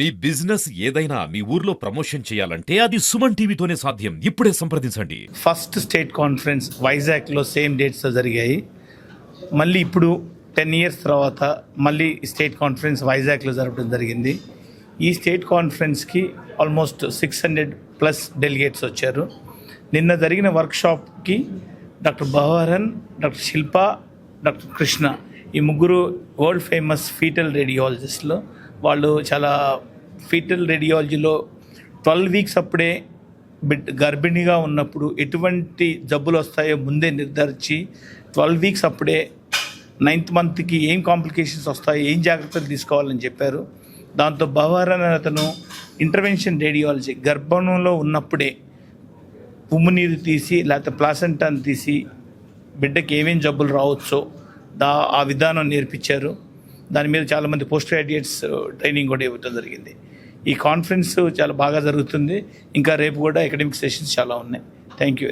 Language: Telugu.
మీ బిజినెస్ ఏదైనా మీ ఊర్లో ప్రమోషన్ చేయాలంటే అది సుమన్ టీవీతోనే సాధ్యం. ఇప్పుడే సంప్రదించండి. ఫస్ట్ స్టేట్ కాన్ఫరెన్స్ వైజాగ్లో సేమ్ డేట్స్లో జరిగాయి. మళ్ళీ ఇప్పుడు టెన్ ఇయర్స్ తర్వాత మళ్ళీ స్టేట్ కాన్ఫరెన్స్ వైజాగ్లో జరపడం జరిగింది. ఈ state కాన్ఫరెన్స్కి almost six hundred plus delegates వచ్చారు. నిన్న జరిగిన వర్క్షాప్కి doctor Bhavaran doctor Shilpa doctor Krishna ఈ ముగ్గురు వరల్డ్ ఫేమస్ ఫీటల్ రేడియాలజిస్ట్లో వాళ్ళు చాలా ఫీటల్ రేడియాలజీలో ట్వెల్వ్ వీక్స్ అప్పుడే బిడ్ గర్భిణిగా ఉన్నప్పుడు ఎటువంటి జబ్బులు వస్తాయో ముందే నిర్ధారించి ట్వెల్వ్ వీక్స్ అప్పుడే నైన్త్ మంత్కి ఏం కాంప్లికేషన్స్ వస్తాయో ఏం జాగ్రత్తలు తీసుకోవాలని చెప్పారు. దాంతో భవారన్ అతను ఇంటర్వెన్షన్ రేడియాలజీ గర్భంలో ఉన్నప్పుడే ఉమ్మునీరు తీసి లేకపోతే ప్లాసెంటాన్ని తీసి బిడ్డకి ఏమేం జబ్బులు రావచ్చో దా ఆ విధానం నేర్పించారు. దాని మీద చాలామంది పోస్ట్ గ్రాడ్యుయేట్స్ ట్రైనింగ్ కూడా ఇవ్వడం జరిగింది. ఈ కాన్ఫరెన్స్ చాలా బాగా జరుగుతుంది. ఇంకా రేపు కూడా అకాడమిక్ సెషన్స్ చాలా ఉన్నాయి. Thank you